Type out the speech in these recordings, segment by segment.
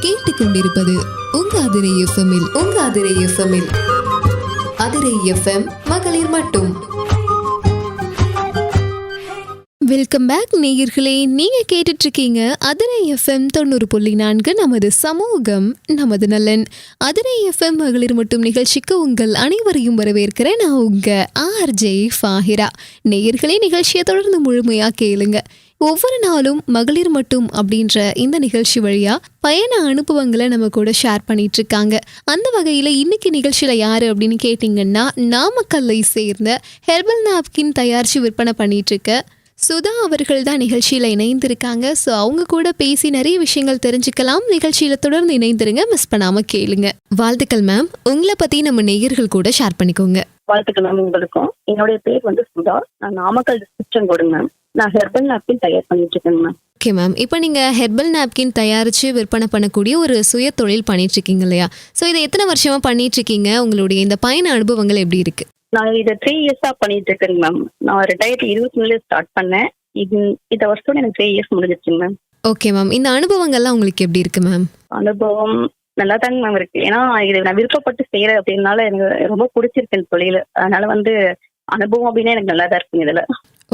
நீங்கள் கேட்டுக்கொண்டிருப்பது உங்க அதிரை எஃப்எம்மில் உங்க அதிரை எஃப்எம்மில் அதிரை எஃப்எம் மகளிர் மட்டும். வெல்கம் பேக் நேயர்களே. நீங்க கேட்டுட்டு இருக்கீங்க அதிரை எஃப்எம் தொண்ணூறு புள்ளி நான்கு நமது சமூகம் நமது நலன். அதிரை எஃப்எம் மகளிர் மட்டும் நிகழ்ச்சிக்கு உங்கள் அனைவரையும் வரவேற்கிறேன் நான் உங்க ஆர்ஜே ஃபாஹிரா. நேயர்களே நிகழ்ச்சியை தொடர்ந்து முழுமையா கேளுங்க. ஒவ்வொரு நாளும் மகளிர் மட்டும் அப்படின்ற இந்த நிகழ்ச்சி வழியா பயண அனுபவங்களை நம்ம கூட ஷேர் பண்ணிட்டு இருக்காங்க அந்த வகையில இன்னைக்கு நிகழ்ச்சியில யாரு அப்படின்னு கேட்டீங்கன்னா நாமக்கல்லை சேர்ந்த ஹெர்பல் நாப்கின் தயாரிச்சு விற்பனை பண்ணிட்டு இருக்க சுதா அவர்கள் தான் நிகழ்ச்சியில் இணைந்திருக்காங்க. ஸோ அவங்க கூட பேசி நிறைய விஷயங்கள் தெரிஞ்சுக்கலாம். நிகழ்ச்சியில் தொடர்ந்து இணைந்துருங்க. மிஸ் பண்ணாம கேளுங்க. வாழ்த்துக்கள் மேம் உங்களை பத்தி நம்ம நேயர்கள் கூட ஷேர் பண்ணிக்கோங்க. வாழ்த்துக்கள் மேம் உங்களுக்கும். என்னுடைய பேர் வந்து சுதா. நான் நாமக்கல் டிஸ்ட்ரிக்ட் மேம் நான் ஹெர்பல் நாப்கின் தயார் பண்ணிட்டு இருக்கேன் மேம் ஓகே மேம் இப்போ நீங்கள் ஹெர்பல் நாப்கின் தயாரித்து விற்பனை பண்ணக்கூடிய ஒரு சுய தொழில் பண்ணிட்டு இருக்கீங்க இல்லையா? ஸோ இதை எத்தனை வருஷமா பண்ணிட்டு இருக்கீங்க உங்களுடைய இந்த பயண அனுபவங்கள் எப்படி இருக்கு? நான் இதை த்ரீ இயர்ஸா பண்ணிட்டு இருக்கேங்க மேம் நான் ரெண்டாயிரத்தி இருபத்தி மூணுல ஸ்டார்ட் பண்ணேன். இது இந்த வருஷம் எனக்கு த்ரீ இயர்ஸ் முடிஞ்சிருச்சுங்க மேம் ஓகே மேம் இந்த அனுபவங்கள்லாம் உங்களுக்கு எப்படி இருக்கு மேம் அனுபவம் நல்லா தாங்க மேம் இருக்கு. ஏன்னா இது நான் விருப்பப்பட்டு செய்யறேன் அப்படின்னால எனக்கு ரொம்ப பிடிச்சிருக்கு இந்த தொழில். அதனால வந்து அனுபவம் அப்படின்னா எனக்கு நல்லா தான் இருக்குங்க இதுல.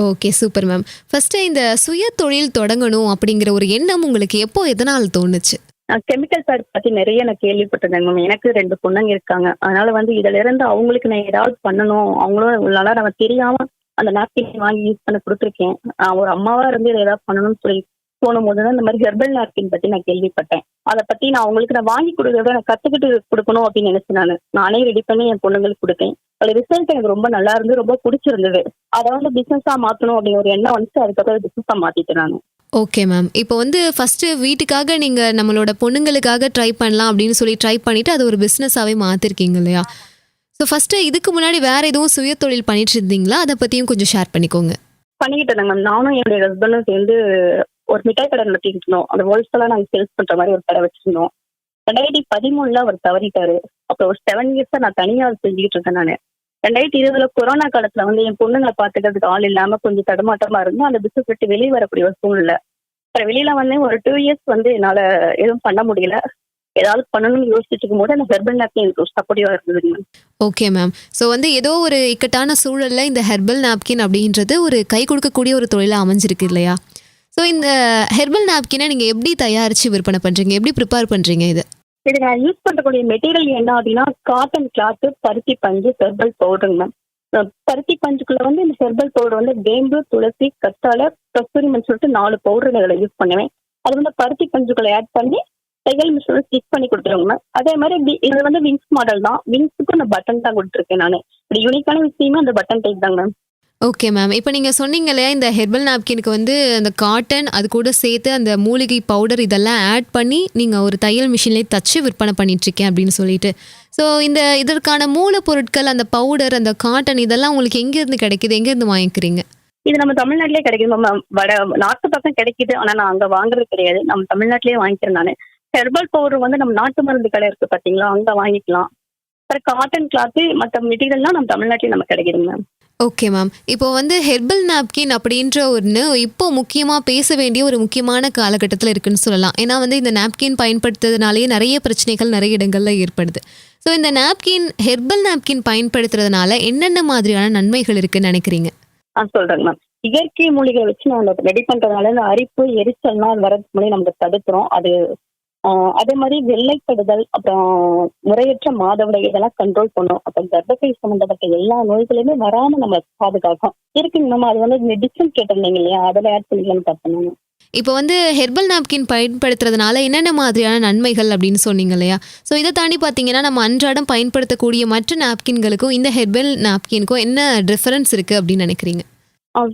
ஓகே சூப்பர் மேம் ஃபர்ஸ்ட்டு இந்த சுய தொழில் தொடங்கணும் அப்படிங்கிற ஒரு எண்ணம் உங்களுக்கு எப்போ எதனால் தோணுச்சு? நான் கெமிக்கல் பேட் பத்தி நிறைய நான் கேள்விப்பட்டிருந்தேன் மேம் எனக்கு ரெண்டு பொண்ணுங்க இருக்காங்க. அதனால வந்து இதுல இருந்து அவங்களுக்கு நான் ஏதாவது பண்ணணும். அவங்களும் நல்லா நம்ம தெரியாம அந்த நாப்கின் வாங்கி யூஸ் பண்ண கொடுத்துருக்கேன். நான் ஒரு அம்மாவா இருந்து இதை ஏதாவது பண்ணணும்னு சொல்லி தோணும் போதுதான் இந்த மாதிரி ஹெர்பல் நாப்கின் பத்தி நான் கேள்விப்பட்டேன். அதை பத்தி நான் அவங்களுக்கு நான் வாங்கி கொடுக்கறத நான் கத்துக்கிட்டு கொடுக்கணும் அப்படின்னு நினைச்சேன் நான். நானே ரெடி பண்ணி என் பொண்ணுங்களுக்கு கொடுத்தேன். அதோட ரிசல்ட் எனக்கு ரொம்ப நல்லா இருந்து ரொம்ப பிடிச்சிருந்தது. அதை வந்து பிசினஸா மாத்தணும் அப்படிங்கிற ஒரு எண்ணம் வந்துச்சு. அதுக்கப்புறம் பிசினஸா மாத்திட்டேன் நான். ஓகே மேம் இப்போ வந்து ஃபஸ்ட்டு வீட்டுக்காக நீங்கள் நம்மளோட பொண்ணுங்களுக்காக ட்ரை பண்ணலாம் அப்படின்னு சொல்லி ட்ரை பண்ணிவிட்டு அது ஒரு பிஸ்னஸாகவே மாற்றிருக்கீங்க இல்லையா? ஸோ ஃபஸ்ட்டு இதுக்கு முன்னாடி வேறு எதுவும் சுய தொழில் பண்ணிட்டு இருந்தீங்களா? அதை பற்றியும் கொஞ்சம் ஷேர் பண்ணிக்கோங்க. பண்ணிக்கிட்டு இருந்தேங்க மேம் நானும் என்னுடைய ஹஸ்பண்டும் சேர்ந்து ஒரு மிட்டாய் கடை நடத்திட்டு இருந்தோம். அந்த ஹோல்சேலாக நாங்கள் சேல்ஸ் பண்ற மாதிரி ஒரு கடை வச்சிருந்தோம். ரெண்டாயிரத்தி பதிமூணுல அவர் தவறிட்டாரு. அப்போ ஒரு செவன் இயர்ஸா நான் தனியா செஞ்சுக்கிட்டு இருக்கேன் நான். ரெண்டாயிரத்தி இருபதுல கொரோனா காலத்துல வந்து என் பொண்ணுங்களை பாத்துக்கிறதுக்கு ஆள் இல்லாம கொஞ்சம் தடுமாட்டமா இருந்தோம். அந்த பிசினஸ் விட்டு வெளியே வரக்கூடிய ஒரு சூழ்நிலை. அப்புறம் வெளியில வந்து ஒரு டூ இயர்ஸ் வந்து என்னால எதுவும் பண்ண முடியல. ஏதாவது பண்ணணும்னு யோசிச்சுட்டு இருக்கும்போது அந்த ஹெர்பல் நாப்கின் எனக்கு சப்போர்ட்டிவா இருந்தது ஓகே மேம் ஸோ வந்து ஏதோ ஒரு இக்கட்டான சூழலில் இந்த ஹெர்பல் நாப்கின் அப்படின்றது ஒரு கை கொடுக்கக்கூடிய ஒரு தொழிலாக அமைஞ்சிருக்கு இல்லையா? ஸோ இந்த ஹெர்பல் நாப்கினை நீங்கள் எப்படி தயாரித்து விற்பனை பண்ணுறீங்க எப்படி ப்ரிப்பேர் பண்ணுறீங்க இது? இது நான் யூஸ் பண்ணக்கூடிய மெட்டீரியல் என்ன அப்படின்னா காட்டன் கிளாத்து பருத்தி பஞ்சு ஹெர்பல் பவுடருங்க மேம் பருத்தி பஞ்சுக்குள்ள வந்து இந்த ஹெர்பல் பவுடர் வந்து வேம்பு துளசி கத்தாழை கஸ்தூரிமன் சொல்லிட்டு நாலு பவுடர் இதில் யூஸ் பண்ணுவேன். அது வந்து பருத்தி பஞ்சுக்குள்ள ஆட் பண்ணி தையல் மிஷினில் ஸ்டிச் பண்ணி கொடுத்துருவாங்க மேம் அதே மாதிரி இது வந்து விங்ஸ் மாடல் தான். விங்ஸுக்கும் நான் பட்டன் தான் கொடுத்துருக்கேன் நான். இப்படி யூனிக்கான விஷயமே அந்த பட்டன் டைப் தாங்க மேம் ஓகே மேம் இப்போ நீங்கள் சொன்னீங்க இல்லையா இந்த ஹெர்பல் நாப்கினுக்கு வந்து அந்த காட்டன் அது கூட சேர்த்து அந்த மூலிகை பவுடர் இதெல்லாம் ஆட் பண்ணி நீங்கள் ஒரு தையல் மிஷின்லேயே தச்சு விற்பனை பண்ணிட்டுருக்கேன் அப்படின்னு சொல்லிட்டு. ஸோ இந்த இதற்கான மூலப்பொருட்கள் அந்த பவுடர் அந்த காட்டன் இதெல்லாம் உங்களுக்கு எங்கேருந்து கிடைக்குது? எங்கேருந்து வாங்கிக்கிறீங்க? இது நம்ம தமிழ்நாட்டிலே கிடைக்குது மேம் வட நாட்டு பக்கம் கிடைக்குது ஆனால் நான் அங்கே வாங்குறது கிடையாது. நம்ம தமிழ்நாட்டிலேயே வாங்கிக்கிறேன் நான். ஹெர்பல் பவுடர் வந்து நம்ம நாட்டு மருந்து கடை இருக்கு பார்த்தீங்களா அங்கே வாங்கிக்கலாம். அப்புறம் காட்டன் கிளாத்து மற்ற மெட்டீரியல்லாம் நம்ம தமிழ்நாட்டிலே நமக்கு கிடைக்குது மேம் ஓகே மேம் இப்போ வந்து ஹெர்பல் நாப்கின் அப்படின்ற ஒன்று இப்போ முக்கியமாக பேச வேண்டிய ஒரு முக்கியமான காலகட்டத்தில் இருக்குன்னு சொல்லலாம். ஏன்னா வந்து இந்த நாப்கின் பயன்படுத்துறதுனாலேயே நிறைய பிரச்சனைகள் நிறைய இடங்கள்ல ஏற்படுது. ஸோ இந்த நாப்கின் ஹெர்பல் நாப்கின் பயன்படுத்துறதுனால என்னென்ன மாதிரியான நன்மைகள் இருக்குன்னு நினைக்கிறீங்க? ஆ சொல்கிறேங்க மேம் இயற்கை மூலிகை வச்சு நம்ம ரெடி பண்றதுனால இந்த அரிப்பு எரிச்சல்லாம் வர வரதுக்கு முன்னாடி நமக்கு தடுத்துரும் அது அதே மாதிரி வெள்ளைப்படுதல் அப்புறம் முறையற்ற மாதவிடை இதெல்லாம் கண்ட்ரோல் பண்ணும். அப்ப கர்ப்பப்பை சம்பந்தப்பட்ட எல்லா நோய்களையுமே வராம நம்ம பாதுகாக்கும் இருக்குங்க மேம் அது வந்து மெடிசன் கேட்டிருந்தீங்க இல்லையா? அதில் ஆட் பண்ணிக்கலாம்னு பார்த்தேன் இப்போ வந்து ஹெர்பல் நாப்கின் பயன்படுத்துறதுனால என்னென்ன மாதிரியான நன்மைகள் அப்படின்னு சொன்னீங்க இல்லையா? ஸோ இதை தாண்டி பார்த்தீங்கன்னா நம்ம அன்றாடம் பயன்படுத்தக்கூடிய மற்ற நாப்கின்களுக்கும் இந்த ஹெர்பல் நாப்கினுக்கும் என்ன டிஃபரன்ஸ் இருக்குது அப்படின்னு நினைக்கிறீங்க?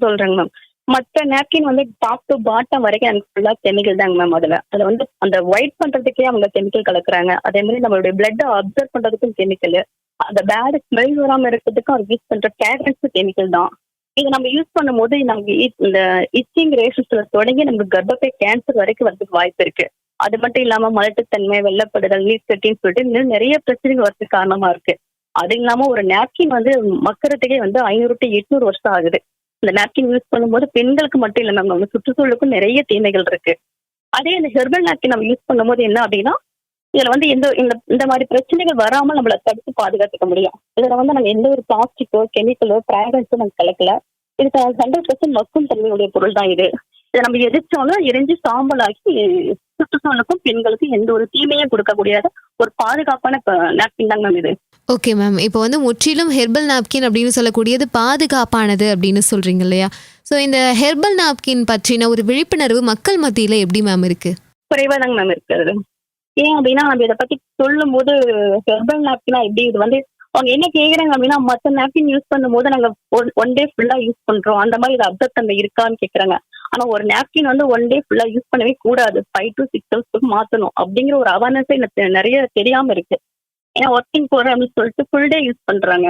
சொல்றேங்க மேம் மற்ற நாப்கின் வந்து டாப் டு பாட்டம் வரைக்கும் எனக்கு ஃபுல்லா கெமிக்கல் தாங்க மேம் அதுல. அதுல வந்து அந்த ஒயிட் பண்றதுக்கே அவங்க கெமிக்கல் கலக்குறாங்க. அதே மாதிரி நம்மளுடைய பிளட் அப்சர்வ் பண்றதுக்கும் கெமிக்கல் அந்த பேட் ஸ்மெல் வராம இருக்கிறதுக்கும் அவர் யூஸ் பண்ற கேரட்ஸ் கெமிக்கல் தான். இது நம்ம யூஸ் பண்ணும்போது நமக்கு இந்த இச்சிங் ரேஷஸ்ல தொடங்கி நமக்கு கர்ப்பப்பை கேன்சர் வரைக்கும் வரதுக்கு வாய்ப்பு இருக்கு. அது மட்டும் இல்லாம மலட்டுத்தன்மை வெள்ளப்படுதல் நீர் கட்டின்னு சொல்லிட்டு இன்னும் நிறைய பிரச்சனைகள் வரதுக்கு காரணமா இருக்கு. அது இல்லாம ஒரு நாப்கின் வந்து மக்கிறதுக்கே வந்து ஐநூறு டு எட்நூறு வருஷம் ஆகுது. இந்த நாப்கின் யூஸ் பண்ணும்போது பெண்களுக்கு மட்டும் இல்லை மேம் நம்ம சுற்றுச்சூழலுக்கும் நிறைய தீமைகள் இருக்கு. அதே இந்த ஹெர்பல் நாப்கின் நம்ம யூஸ் பண்ணும்போது என்ன அப்படின்னா இதுல வந்து எந்த இந்த இந்த மாதிரி பிரச்சனைகள் வராமல் நம்மளை தடுத்து பாதுகாத்துக்க முடியும். இதுல வந்து நம்ம எந்த ஒரு பிளாஸ்டிக்கோ கெமிக்கலோ பிராக்ரன்ஸோ நம்ம கலக்கல. இதுக்கு ஹண்ட்ரட் பர்சன்ட் மக்கும் தன்மையுடைய பொருள் தான் இது. இதை நம்ம எரிச்சாலும் எரிஞ்சு சாம்பலாக்கி சுற்றுச்சூழலுக்கும் பெண்களுக்கும் எந்த ஒரு தீமையும் கொடுக்கக்கூடியத ஒரு பாதுகாப்பான நாப்கின் தான் மேம் இது. ஓகே மேம் இப்போ வந்து முற்றிலும் ஹெர்பல் நாப்கின் அப்படின்னு சொல்லக்கூடியது பாதுகாப்பானது அப்படின்னு சொல்கிறீங்க இல்லையா? ஸோ இந்த ஹெர்பல் நாப்கின் பற்றின ஒரு விழிப்புணர்வு மக்கள் மத்தியில் எப்படி மேம் இருக்கு? குறைவா தாங்க மேம் இருக்கிறது ஏன் அப்படின்னா நம்ம இதை பற்றி சொல்லும் போது ஹெர்பல் நாப்கினா எப்படி இது வந்து அவங்க என்ன கேட்குறாங்க அப்படின்னா மற்ற நாப்கின் யூஸ் பண்ணும்போது நாங்கள் ஒன் டே ஃபுல்லாக யூஸ் பண்ணுறோம் அந்த மாதிரி இது அப்சர்வ் தன்மை இருக்கான்னு கேட்குறாங்க ஆனால் ஒரு நாப்கின் வந்து ஒன் டே ஃபுல்லாக யூஸ் பண்ணவே கூடாது. ஃபைவ் டு சிக்ஸ் ஹவர்ஸ்க்கு மாற்றணும் அப்படிங்கிற ஒரு அவேர்னஸ் எனக்கு நிறைய தெரியாமல் இருக்குது ஏன்னா ஒர்க்கிங் போறேன் அப்படின்னு சொல்லிட்டு ஃபுல் டே யூஸ் பண்றாங்க.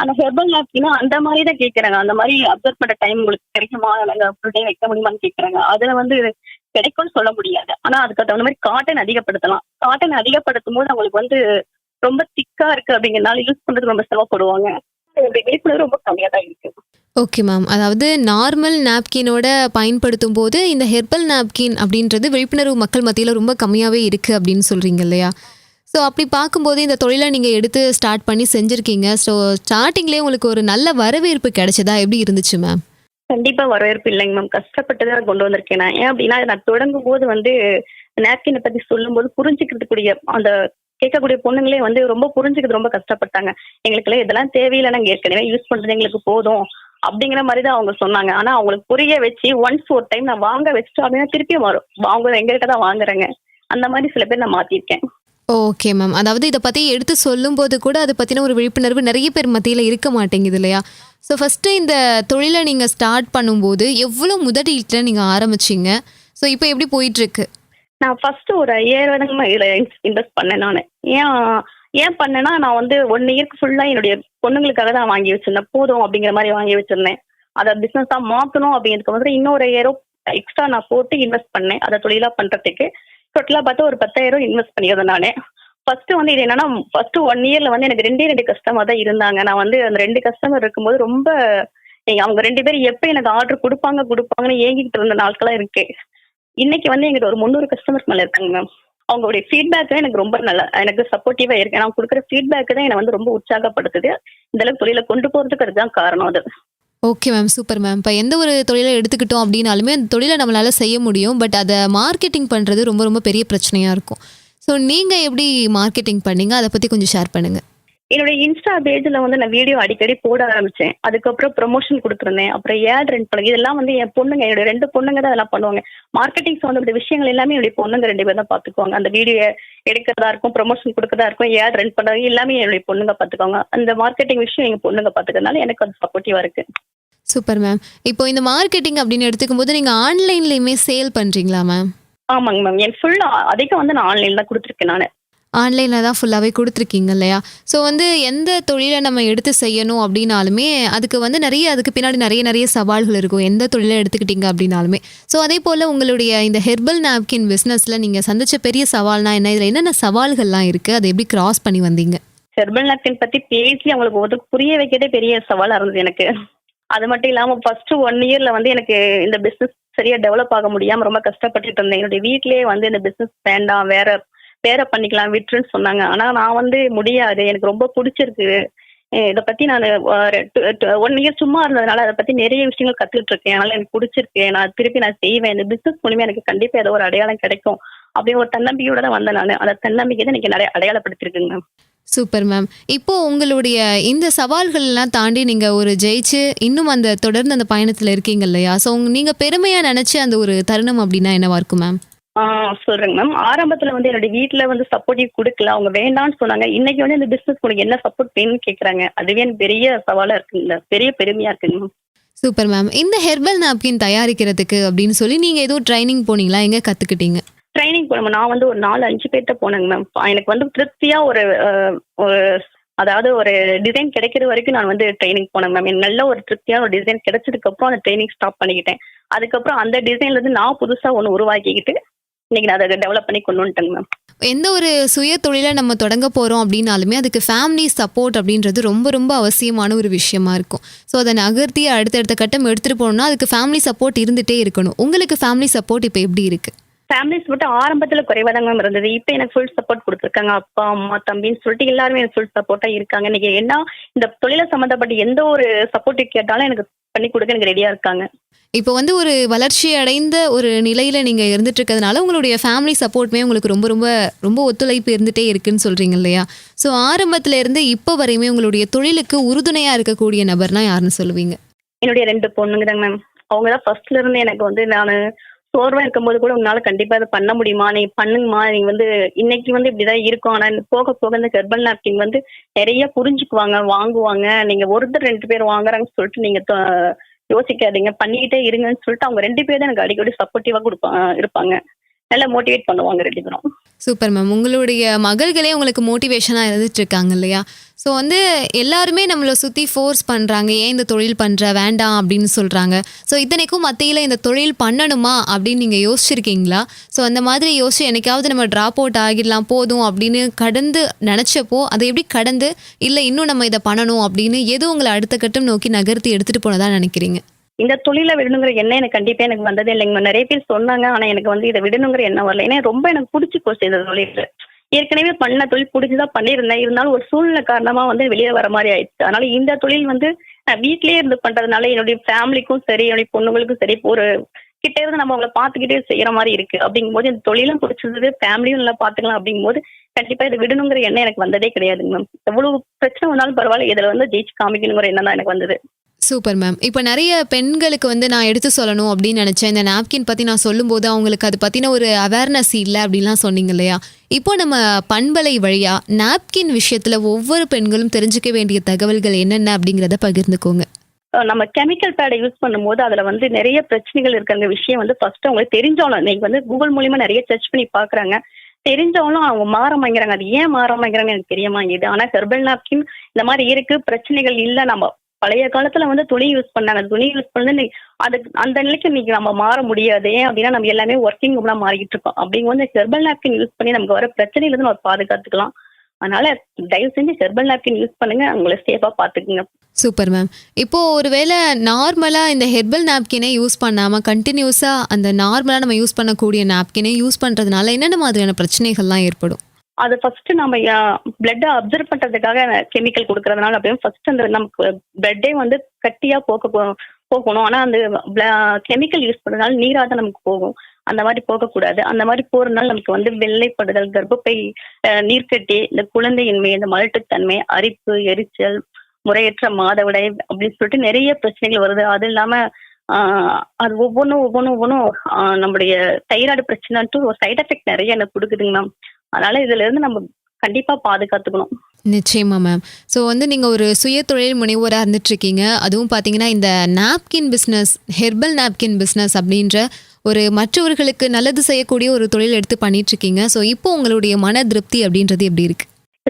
அந்த ஹெர்பல் நாப்கினா அந்த மாதிரி தான் கேக்குறாங்க. அந்த மாதிரி அப்சர்வ் பண்ண டைம் உங்களுக்கு கிடைக்குமா? நாங்க ஃபுல் டே வைக்க முடியுமான்னு கேக்குறாங்க. அதுல வந்து கிடைக்கும்னு சொல்ல முடியாது. ஆனா அதுக்கு தகுந்த மாதிரி காட்டன் அதிகப்படுத்தலாம். காட்டன் அதிகப்படுத்தும் போது அவங்களுக்கு வந்து ரொம்ப திக்கா இருக்கு அப்படிங்கறதுனால யூஸ் பண்றது ரொம்ப சிரமப்படுவாங்க. விழிப்புணர்வு ரொம்ப கம்மியா தான் இருக்கு. ஓகே மேம் அதாவது நார்மல் நாப்கினோட பயன்படுத்தும் போது இந்த ஹெர்பல் நாப்கின் அப்படின்றது விழிப்புணர்வு மக்கள் மத்தியில் ரொம்ப கம்மியாகவே இருக்குது அப்படின்னு சொல்கிறீங்க இல்லையா? ஸோ அப்படி பார்க்கும்போது இந்த தொழிலை நீங்கள் எடுத்து ஸ்டார்ட் பண்ணி செஞ்சுருக்கீங்க. ஸோ ஸ்டார்டிங்லேயே உங்களுக்கு ஒரு நல்ல வரவேற்பு கிடைச்சதா? எப்படி இருந்துச்சு மேம் கண்டிப்பாக வரவேற்பு இல்லைங்க மேம் கஷ்டப்பட்டு தான் கொண்டு வந்திருக்கேன் நான். ஏன் அப்படின்னா நான் தொடங்கும் போது வந்து நாப்கினை பற்றி சொல்லும்போது புரிஞ்சுக்கிறதுக்குரிய அந்த கேட்கக்கூடிய பொண்ணுங்களே வந்து ரொம்ப புரிஞ்சுக்கிறது ரொம்ப கஷ்டப்பட்டாங்க. எங்களுக்குலாம் இதெல்லாம் தேவையில்லை. நாங்கள் ஏற்கனவே யூஸ் பண்ணுறது எங்களுக்கு போதும் அப்படிங்கிற மாதிரி தான் அவங்க சொன்னாங்க. ஆனா அவங்களுக்கு புரிய வச்சு ஒன்ஸ் ஒரு டைம் நான் வாங்க வச்சுட்டோம் அப்படின்னா திருப்பியும் வரும். அவங்க எங்கள்கிட்ட தான் வாங்குறேங்க. அந்த மாதிரி சில பேர் நான் மாத்திருக்கேன். ஓகே மேம் அதாவது இதை பற்றி எடுத்து சொல்லும்போது கூட அதை பற்றின ஒரு விழிப்புணர்வு நிறைய பேர் மத்தியில் இருக்க மாட்டேங்குது இல்லையா? ஸோ ஃபஸ்ட்டு இந்த தொழிலை நீங்கள் ஸ்டார்ட் பண்ணும்போது எவ்வளோ முதலீட்டில் நீங்கள் ஆரம்பிச்சீங்க? ஸோ இப்போ எப்படி போயிட்டுருக்கு? நான் ஃபஸ்ட்டு ஒரு ஐயாயிரம் தாங்க இன்வெஸ்ட் பண்ணேன் நான். ஏன் ஏன் பண்ணேன்னா நான் வந்து ஒன் இயர்க்கு ஃபுல்லாக என்னுடைய பொண்ணுங்களுக்காக தான் வாங்கி வச்சிருந்தேன். போதும் அப்படிங்கிற மாதிரி வாங்கி வச்சிருந்தேன். அதை பிஸ்னஸாக மாற்றணும் அப்படிங்கிறதுக்கு வந்து இன்னொரு ஐயாயிரம் எக்ஸ்ட்ரா நான் போட்டு இன்வெஸ்ட் பண்ணேன். அதை தொழிலாக பண்ணுறதுக்கு டோட்டலா பார்த்தா ஒரு பத்தாயிரம் இன்வெஸ்ட் பண்ணியிருந்தேன் நானே. ஃபர்ஸ்ட் வந்து இது என்னன்னா ஃபர்ஸ்ட் ஒன் இயர்ல வந்து எனக்கு ரெண்டே ரெண்டு கஸ்டமர் தான் இருந்தாங்க. நான் வந்து அந்த ரெண்டு கஸ்டமர் இருக்கும்போது ரொம்ப அவங்க ரெண்டு பேரும் எப்ப எனக்கு ஆர்டர் கொடுப்பாங்க கொடுப்பாங்கன்னு ஏங்கிட்டு இருந்த நாட்களா இருக்கு. இன்னைக்கு வந்து எங்கிட்ட ஒரு முந்நூறு கஸ்டமர்ஸ் மேல இருக்காங்க மேம் அவங்களுடைய ஃபீட்பேக் எனக்கு ரொம்ப நல்லா எனக்கு சப்போர்ட்டிவா இருக்கு. நான் கொடுக்குற ஃபீட்பேக் தான் என்னை வந்து ரொம்ப உற்சாகப்படுத்துது. இந்த அளவுக்கு தொழில கொண்டு போறதுக்கு அதுதான் காரணம் அது. ஓகே மேம் சூப்பர் மேம் இப்போ எந்த ஒரு தொழிலை எடுத்துக்கிட்டோம் அப்படின்னாலுமே அந்த தொழிலை நம்மளால் செய்ய முடியும். பட் அதை மார்க்கெட்டிங் பண்ணுறது ரொம்ப ரொம்ப பெரிய பிரச்சனையாக இருக்கும். ஸோ நீங்கள் எப்படி மார்க்கெட்டிங் பண்ணீங்க? அதை பற்றி கொஞ்சம் ஷேர் பண்ணுங்கள் என்னுடைய இன்ஸ்டா பேஜில் வந்து நான் வீடியோ அடிக்கடி போட ஆரம்பித்தேன் அதுக்கப்புறம் ப்ரொமோஷன் கொடுத்துருந்தேன். அப்புறம் ஏட் ரெண்ட் பண்ணி இதெல்லாம் வந்து என் பொண்ணுங்க என்னுடைய ரெண்டு பொண்ணுங்க தான் அதெல்லாம் பண்ணுவாங்க. மார்க்கெட்டிங் சம்மந்தப்பட்ட விஷயங்கள் எல்லாமே என்னுடைய பொண்ணுங்க ரெண்டு பேரும் தான் பார்த்துக்குவாங்க. அந்த வீடியோ எடுக்கிறதா இருக்கும் ப்ரொமோஷன் கொடுக்கறதா இருக்கும் ஏட் ரெண்ட் பண்ணுறது எல்லாமே என்னுடைய பொண்ணுங்க பார்த்துக்குவாங்க. அந்த மார்க்கெட்டிங் விஷயம் எங்கள் பொண்ணுங்க பார்த்துக்கிறதுனால எனக்கு அது சப்போர்ட்டிவாக இருக்குது சூப்பர் மேம் இப்போ இந்த மார்க்கெட்டிங் அப்படின்னு எடுத்துக்கும் போது நீங்கள் ஆன்லைன்லேயுமே சேல் பண்ணுறீங்களா மேம் ஆமாங்க மேம் என் ஃபுல்லா அதிகம் வந்து நான் ஆன்லைன்ல தான் கொடுத்துருக்கேன் நான். ஆன்லைனில் தான் ஃபுல்லாகவே கொடுத்துருக்கீங்க இல்லையா? ஸோ வந்து எந்த தொழிலை நம்ம எடுத்து செய்யணும் அப்படின்னாலுமே அதுக்கு வந்து நிறைய அதுக்கு பின்னாடி நிறைய நிறைய சவால்கள் இருக்கும். எந்த தொழிலை எடுத்துக்கிட்டீங்க அப்படின்னாலுமே. ஸோ அதே போல் உங்களுடைய இந்த ஹெர்பல் நாப்கின் பிஸ்னஸில் நீங்கள் சந்திச்ச பெரிய சவால்னா என்ன? இதில் என்னென்ன சவால்கள்லாம் இருக்குது அதை எப்படி கிராஸ் பண்ணி வந்தீங்க? ஹெர்பல் நாப்கின் பத்தி பேசி அவங்களுக்கு ஒரு புரிய வைக்கிறதே பெரிய சவாலா இருந்தது எனக்கு. அது மட்டும் இல்லாம ஃபர்ஸ்ட் ஒன் இயர்ல வந்து எனக்கு இந்த பிசினஸ் சரியா டெவலப் ஆக முடியாம ரொம்ப கஷ்டப்பட்டுட்டு இருந்தேன். என்னுடைய வீட்லயே வந்து இந்த பிசினஸ் வேண்டாம் வேற வேற பண்ணிக்கலாம் விட்டுருன்னு சொன்னாங்க. ஆனா நான் வந்து முடியாது. எனக்கு ரொம்ப பிடிச்சிருக்கு. இதை பத்தி நான் ஒன் இயர் சும்மா இருந்ததுனால அதை பத்தி நிறைய விஷயங்கள் கத்துக்கிட்டு இருக்கேன். அதனால எனக்கு பிடிச்சிருக்கு. நான் திருப்பி நான் செய்வேன். இந்த பிசினஸ் மூலியமா எனக்கு கண்டிப்பா ஏதோ ஒரு அடையாளம் கிடைக்கும். அப்படி ஒரு தன்னம்பிக்கையோட தான் வந்தேன் நான். அந்த தன்னம்பிக்கை தான் எனக்கு நிறைய அடையாளப்படுத்திருக்குங்க சூப்பர் மேம் இப்போ உங்களுடைய இந்த சவால்கள்லாம் தாண்டி நீங்கள் ஒரு ஜெயிச்சு இன்னும் அந்த தொடர்ந்து அந்த பயணத்தில் இருக்கீங்க இல்லையா? ஸோ நீங்கள் பெருமையாக நினச்சி அந்த ஒரு தருணம் அப்படின்னா என்னவா இருக்கும் மேம் சொல்றேங்க மேம் ஆரம்பத்துல வந்து என்னோட வீட்ல வந்து சப்போர்ட்டிவ் கொடுக்கல. அவங்க வேண்டாம்னு சொன்னாங்க. இன்னைக்கு வந்து இந்த பிசினஸ் உனக்கு என்ன சப்போர்ட் வேணும்னு கேக்குறாங்க. அதுவே பெரிய சவாலா இருக்குங்க பெரிய பெருமையா இருக்குங்க மேம் சூப்பர் மேம் இந்த ஹெர்பல் நாப்கின் தயாரிக்கிறதுக்கு அப்படின்னு சொல்லி நீங்கள் ஏதோ ட்ரைனிங் போனீங்களா? எங்கே கற்றுக்கிட்டீங்க ட்ரைனிங் போனோம். நான் வந்து ஒரு நாலு அஞ்சு பேர்கிட்ட போனேங்க மேம் எனக்கு வந்து திருப்தியா ஒரு ஒரு அதாவது ஒரு டிசைன் கிடைக்கிற வரைக்கும் நான் வந்து ட்ரைனிங் போனேன் மேம் எனக்கு நல்ல ஒரு திருப்தியான ஒரு டிசைன் கிடைச்சதுக்கு அப்புறம் அந்த ட்ரைனிங் ஸ்டாப் பண்ணிக்கிட்டேன். அதுக்கப்புறம் அந்த டிசைன்ல இருந்து நான் புதுசா ஒன்று உருவாக்கிக்கிட்டு இன்னைக்கு நான் அதை டெவலப் பண்ணி கொண்டு வந்துட்டேங்க மேம் எந்த ஒரு சுய தொழிலை நம்ம தொடங்க போகிறோம் அப்படின்னாலுமே அதுக்கு ஃபேமிலி சப்போர்ட் அப்படின்றது ரொம்ப ரொம்ப அவசியமான ஒரு விஷயமா இருக்கும். ஸோ அதை நகர்த்தி அடுத்தடுத்த கட்டம் எடுத்துகிட்டு போகணும்னா அதுக்கு ஃபேமிலி சப்போர்ட் இருந்துகிட்டே இருக்கணும். உங்களுக்கு ஃபேமிலி சப்போர்ட் இப்போ எப்படி இருக்குது ஃபேமிலிஸ் மட்டும் ஆரம்பத்துல குறைவா தாங்க மேம் இருந்தது. இப்போ எனக்கு ஃபுல் சப்போர்ட் கொடுத்துருக்காங்க அப்பா அம்மா தம்பின்னு சொல்லிட்டு எல்லாருமே எனக்கு ஃபுல் சப்போர்ட்டா இருக்காங்க. இன்னைக்கு என்ன இந்த தொழிலை சம்மந்தப்பட்ட எந்த ஒரு சப்போர்ட் கேட்டாலும் எனக்கு பண்ணி கொடுக்க எனக்கு ரெடியா இருக்காங்க. இப்போ வந்து ஒரு வளர்ச்சி அடைந்த ஒரு நிலையில நீங்க இருந்துட்டு இருக்கிறதுனால உங்களுடைய ஃபேமிலி சப்போர்ட்டுமே உங்களுக்கு ரொம்ப ரொம்ப ரொம்ப ஒத்துழைப்பு இருந்துட்டே இருக்குன்னு சொல்றீங்க இல்லையா? ஸோ ஆரம்பத்துல இருந்து இப்போ வரையுமே உங்களுடைய தொழிலுக்கு உறுதுணையா இருக்கக்கூடிய நபர்னா யாருன்னு சொல்லுவீங்க? என்னுடைய ரெண்டு பொண்ணுங்க தாங்க மேம் அவங்க தான் ஃபர்ஸ்ட்ல இருந்து எனக்கு வந்து நான் சோர்வா இருக்கும்போது கூட உங்களால கண்டிப்பா அதை பண்ண முடியுமா? நீ பண்ணுங்கம்மா. நீங்க வந்து இன்னைக்கு வந்து இப்படிதான் இருக்கும். ஆனா போக போக இந்த ஹெர்பல் நாப்கின் வந்து நிறைய புரிஞ்சுக்குவாங்க வாங்குவாங்க. நீங்க ஒருத்தர் ரெண்டு பேர் வாங்குறாங்கன்னு சொல்லிட்டு நீங்க யோசிக்காதீங்க. பண்ணிக்கிட்டே இருங்கன்னு சொல்லிட்டு அவங்க ரெண்டு பேரும் தான் எனக்கு அடிக்கடி சப்போர்ட்டிவா கொடுப்பாங்க இருப்பாங்க. நல்லா மோட்டிவேட் பண்ணுவாங்க ரெண்டு பேரும். Super ma'am. உங்களுடைய மகள்களே உங்களுக்கு மோட்டிவேஷனாக இருந்துட்டு இருக்காங்க இல்லையா? ஸோ வந்து எல்லாருமே நம்மளை சுற்றி ஃபோர்ஸ் பண்ணுறாங்க ஏன் இந்த தொழில் பண்ணுற வேண்டாம் அப்படின்னு சொல்கிறாங்க ஸோ இத்தனைக்கும் மத்தியில் இந்த தொழில் பண்ணணுமா அப்படின்னு நீங்கள் யோசிச்சிருக்கீங்களா? ஸோ அந்த மாதிரி யோசிச்சு என்னைக்காவது நம்ம ட்ராப் அவுட் ஆகிடலாம் போதும் அப்படின்னு கடந்து நினச்சப்போ அதை எப்படி கடந்து இல்லை இன்னும் நம்ம இதை பண்ணணும் அப்படின்னு எது உங்களை அடுத்த கட்டம் நோக்கி நகர்த்தி எடுத்துகிட்டு போனதா நினைக்கிறீங்க? இந்த தொழிலை விடணுங்கிற எண்ணம் எனக்கு கண்டிப்பா எனக்கு வந்ததே இல்லைங்க. நிறைய பேர் சொன்னாங்க ஆனா எனக்கு வந்து இதை விடணுங்கிற எண்ணம் வரல. ஏன்னா ரொம்ப எனக்கு பிடிச்சி போச்சு இந்த தொழில். ஏற்கனவே பண்ண தொழில் பிடிச்சிதான் பண்ணியிருந்தேன். இருந்தாலும் ஒரு சூழ்நிலை காரணமா வந்து வெளியே வர மாதிரி ஆயிடுச்சு. அதனால இந்த தொழில் வந்து நான் வீட்லயே இருந்து பண்றதுனால என்னுடைய ஃபேமிலிக்கும் சரி என்னுடைய பொண்ணுங்களுக்கும் சரி ஒரு கிட்ட இருந்து நம்ம அவங்கள பாத்துக்கிட்டே செய்யற மாதிரி இருக்கு. அப்படிங்கும்போது இந்த தொழிலும் பிடிச்சது ஃபேமிலியும் நல்லா பாத்துக்கலாம் அப்படிங்கும்போது கண்டிப்பா இதை விடணுங்கிற எண்ணம் எனக்கு வந்ததே கிடையாதுங்க மேம். எவ்வளவு பிரச்சனை வந்தாலும் பரவாயில்ல. இதுல வந்து ஜெயிச்சு காமிக்கணுங்கிற எண்ணம் தான் எனக்கு வந்தது. சூப்பர் மேம் இப்போ நிறைய பெண்களுக்கு வந்து நான் எடுத்து சொல்லணும் அப்படின்னு நினச்சேன். இந்த நாப்கின் பற்றி நான் சொல்லும்போது அவங்களுக்கு அது பற்றின ஒரு அவேர்னஸ் இல்லை அப்படின்லாம் சொன்னீங்க இல்லையா? இப்போ நம்ம பண்பலை வழியாக நாப்கின் விஷயத்தில் ஒவ்வொரு பெண்களும் தெரிஞ்சுக்க வேண்டிய தகவல்கள் என்னென்ன அப்படிங்கிறத பகிர்ந்துக்கோங்க. நம்ம கெமிக்கல் பேடை யூஸ் பண்ணும்போது அதுல வந்து நிறைய பிரச்சனைகள் இருக்கிற விஷயம் வந்து ஃபர்ஸ்ட் அவங்களுக்கு தெரிஞ்சாலும் இன்னைக்கு வந்து கூகுள் மூலியமா நிறைய சர்ச் பண்ணி பாக்குறாங்க. தெரிஞ்சவங்களும் அவங்க மாற மாங்கிறாங்க அது ஏன் மாற மாங்கிறாங்க எனக்கு தெரிய மாட்டேங்குது. ஆனா ஹெர்பல் நாப்கின் இந்த மாதிரி இருக்கு பிரச்சனைகள் இல்லை. நம்ம பழைய காலத்துல வந்து துணி யூஸ் பண்ணாங்க. துணி யூஸ் பண்ணது அது அதுக்கு அந்த நிலைக்கு இன்னைக்கு நம்ம மாற முடியாது. ஏன் அப்படின்னா நம்ம எல்லாமே ஒர்க்கிங் உமனா மாறிக்கிட்டு இருக்கோம். அப்படிங்கும்போது ஹெர்பல் நாப்கின் யூஸ் பண்ணி நமக்கு வர பிரச்சனையில இருந்து நம்ம பாதுகாத்துக்கலாம். அதனால தயவு செஞ்சு ஹெர்பல் நாப்கின் யூஸ் பண்ணுங்க. உங்களை சேஃபா பாத்துக்குங்க. சூப்பர் மேம் இப்போ ஒருவேளை நார்மலாக இந்த ஹெர்பல் நாப்கினே யூஸ் பண்ணாமல் கண்டினியூஸாக அந்த நார்மலாக நம்ம யூஸ் பண்ணக்கூடிய நாப்கினே யூஸ் பண்ணுறதுனால என்னென்ன மாதிரியான பிரச்சனைகள்லாம் ஏற்படும்? அது ஃபர்ஸ்ட் நம்ம பிளட்டை அப்சர்வ் பண்றதுக்காக கெமிக்கல் கொடுக்கறதுனால அப்படியே ஃபர்ஸ்ட் அந்த நமக்கு பிளட்டே வந்து கட்டியா போக போகணும். ஆனா அந்த கெமிக்கல் யூஸ் பண்றதுனால நீரா தான் நமக்கு போகும். அந்த மாதிரி போகக்கூடாது. அந்த மாதிரி போறதுனால நமக்கு வந்து வெள்ளைப்படுதல் கர்ப்பப்பை நீர்க்கட்டி இந்த குழந்தையின்மை இந்த மலட்டுத்தன்மை அரிப்பு எரிச்சல் முறையற்ற மாதவிடை அப்படின்னு சொல்லிட்டு நிறைய பிரச்சனைகள் வருது. அது இல்லாம ஆஹ், அது ஒவ்வொன்றும் ஒவ்வொன்றும் ஒவ்வொன்றும் நம்முடைய நம்மளுடைய தைராய்டு பிரச்சனைன்ட்டு ஒரு சைட் எஃபெக்ட் நிறைய எனக்கு கொடுக்குதுங்க மேம் அதனால இதுல இருந்து நம்ம கண்டிப்பா பாதுகாத்துக்கணும். நிச்சயமா மேம் ஸோ வந்து நீங்கள் ஒரு சுய தொழில் முனைவோராக இருந்துட்டுருக்கீங்க அதுவும் பார்த்தீங்கன்னா இந்த napkin business herbal napkin business அப்படின்ற ஒரு மற்றவர்களுக்கு நல்லது செய்யக்கூடிய ஒரு தொழில் எடுத்து பண்ணிட்டுருக்கீங்க ஸோ இப்போ உங்களுடைய மன திருப்தி அப்படின்றது எப்படி இருக்கு?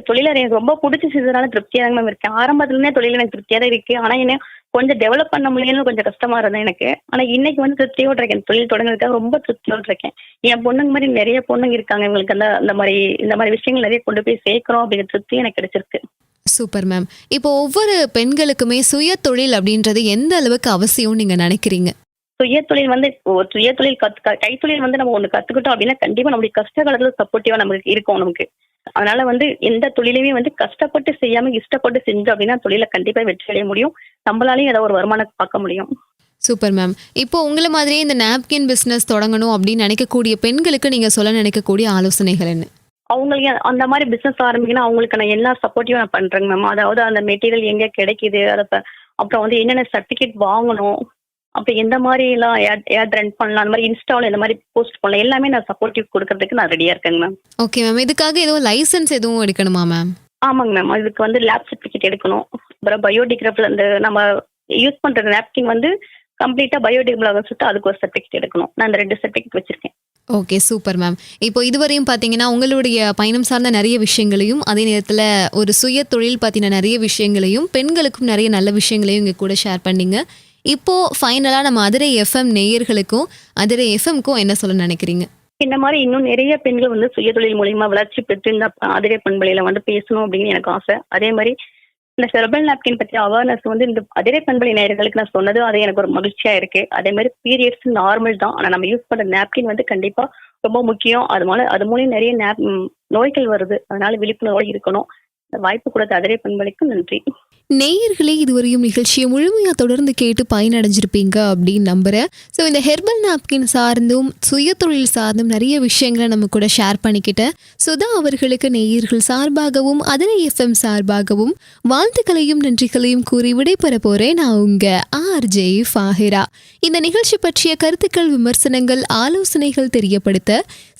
தொழில எனக்கு ரொம்ப பிடிச்சி செஞ்சதுனால திருப்தியா தான் மேம் இருக்கேன். ஆரம்பத்துல இருந்தே தொழில் எனக்கு திருப்தியா தான் இருக்கு. ஆனா என்ன கொஞ்சம் டெவலப் பண்ண முடியலன்னு கொஞ்சம் கஷ்டமா இருந்தது எனக்கு. ஆனா இன்னைக்கு வந்து திருப்தியோட இருக்கேன். தொழில் தொடங்குறதுக்காக ரொம்ப திருப்தியோட இருக்கேன். என் பொண்ணுங்க மாதிரி நிறைய பொண்ணுங்க இருக்காங்க. இவங்களுக்கு அந்த அந்த மாதிரி இந்த மாதிரி விஷயங்கள் நிறைய கொண்டு போய் சேர்க்கிறோம் அப்படிங்கிற திருப்தி எனக்கு கிடைச்சிருக்கு. Super ma'am. இப்போ ஒவ்வொரு பெண்களுக்குமே சுய தொழில் அப்படின்றது எந்த அளவுக்கு அவசியம் நீங்கள் நினைக்கிறீங்க? சுய தொழில் வந்து சுய தொழில் கத்து கைத்தொழில் வந்து நம்ம ஒண்ணு கத்துக்கிட்டோம் அப்படின்னா கண்டிப்பா நம்மளுடைய கஷ்ட காலத்துல சப்போர்ட்டிவா நமக்கு இருக்கும் நமக்கு. அதனால வந்து எந்த தொழிலையுமே வந்து கஷ்டப்பட்டு செய்யாம இஷ்டப்பட்டு செஞ்சோம் அப்படின்னா தொழில கண்டிப்பா வெற்றி அடைய முடியும். நம்மளாலையும் ஏதாவது ஒரு வருமானம் பார்க்க முடியும். Super ma'am. இப்போ உங்களை மாதிரியே இந்த நாப்கின் பிஸ்னஸ் தொடங்கணும் அப்படின்னு நினைக்கக்கூடிய பெண்களுக்கு நீங்கள் சொல்ல நினைக்கக்கூடிய ஆலோசனைகள் என்ன? அவங்களுக்கு அந்த மாதிரி பிசினஸ் ஆரம்பிக்கணும் அவங்களுக்கு நான் எல்லா சப்போர்ட்டிவும் நான் பண்றேங்க மேம். அதாவது அந்த மெட்டீரியல் எங்க கிடைக்குது அதை அப்புறம் வந்து என்னென்ன சர்டிஃபிகேட் வாங்கணும் அப்புறம் எந்த மாதிரி எல்லாம் ஏட் ரன் பண்ணலாம் அந்த மாதிரி இன்ஸ்டால் இந்த மாதிரி போஸ்ட் பண்ணலாம் எல்லாமே நான் சப்போர்ட்டிவ் கொடுக்கறதுக்கு நான் ரெடியா இருக்கேங்க மேம் ஓகே மேம் இதுக்காக எதுவும் லைசன்ஸ் எதுவும் எடுக்கணுமா மேம் ஆமாங்க மேம் இதுக்கு வந்து லேப் சர்டிஃபிகேட் எடுக்கணும். அப்புறம் பயோடிகிராஃபில் அந்த நம்ம யூஸ் பண்ற நாப்கின் வந்து கம்ப்ளீட்டா பயோடிகிராஃபில் சொல்லிட்டு அதுக்கு ஒரு சர்டிஃபிகேட் எடுக்கணும். நான் அந்த ரெண்டு சர்டிஃபிகேட் வச்சிருக்கேன். ஓகே சூப்பர் மேம் இப்போ இதுவரையும் பார்த்தீங்கன்னா உங்களுடைய பயணம் சார்ந்த நிறைய விஷயங்களையும் அதே நேரத்தில் ஒரு சுய தொழில் பற்றின நிறைய விஷயங்களையும் பெண்களுக்கும் நிறைய நல்ல விஷயங்களையும் இங்கே கூட ஷேர் பண்ணீங்க. இப்போ ஃபைனலாக நம்ம அதிரை எஃப்எம் நேயர்களுக்கும் அதிரை எஃப்எம்க்கும் என்ன சொல்ல நினைக்கிறீங்க? இந்த மாதிரி இன்னும் நிறைய பெண்கள் வந்து சுயதொழில் மூலியமா வளர்ச்சி பெற்று இந்த அதிரே பண்பலையில வந்து பேசணும் அப்படின்னு எனக்கு ஆசை. அதே மாதிரி இந்த ஹெர்பல் நாப்கின் பற்றிய அவேர்னஸ் வந்து இந்த அதிரே பண்பலை நேயர்களுக்கு நான் சொன்னது அது எனக்கு ஒரு மகிழ்ச்சியா இருக்கு. அதே மாதிரி பீரியட்ஸ் நார்மல் தான். ஆனா நம்ம யூஸ் பண்ற நாப்கின் வந்து கண்டிப்பா ரொம்ப முக்கியம். அது மூலம் அது மூலியம் நிறைய நே- நோய்கள் வருது. அதனால விழிப்புணர்வோட இருக்கணும். வாய்ப்பு கொடுத்த அதிரை பண்பளிக்கும் நன்றி. நேயர்களே இதுவரையும் நிகழ்ச்சியை முழுமையாக தொடர்ந்து கேட்டு பயனடைஞ்சிருப்பீங்க அப்படின்னு நம்புகிறேன் ஸோ இந்த ஹெர்பல் நாப்கின் சார்ந்தும் சுய தொழில் சார்ந்தும் நிறைய விஷயங்களை நம்ம கூட ஷேர் பண்ணிக்கிட்டேன். சுதா அவர்களுக்கு நேயர்கள் சார்பாகவும் அதனை எஃப்எம் சார்பாகவும் வாழ்த்துக்களையும் நன்றிகளையும் கூறி விடைபெற போகிறேன் நான் உங்கள் ஆர்ஜே ஃபாஹிரா. இந்த நிகழ்ச்சி பற்றிய கருத்துக்கள் விமர்சனங்கள் ஆலோசனைகள் தெரியப்படுத்த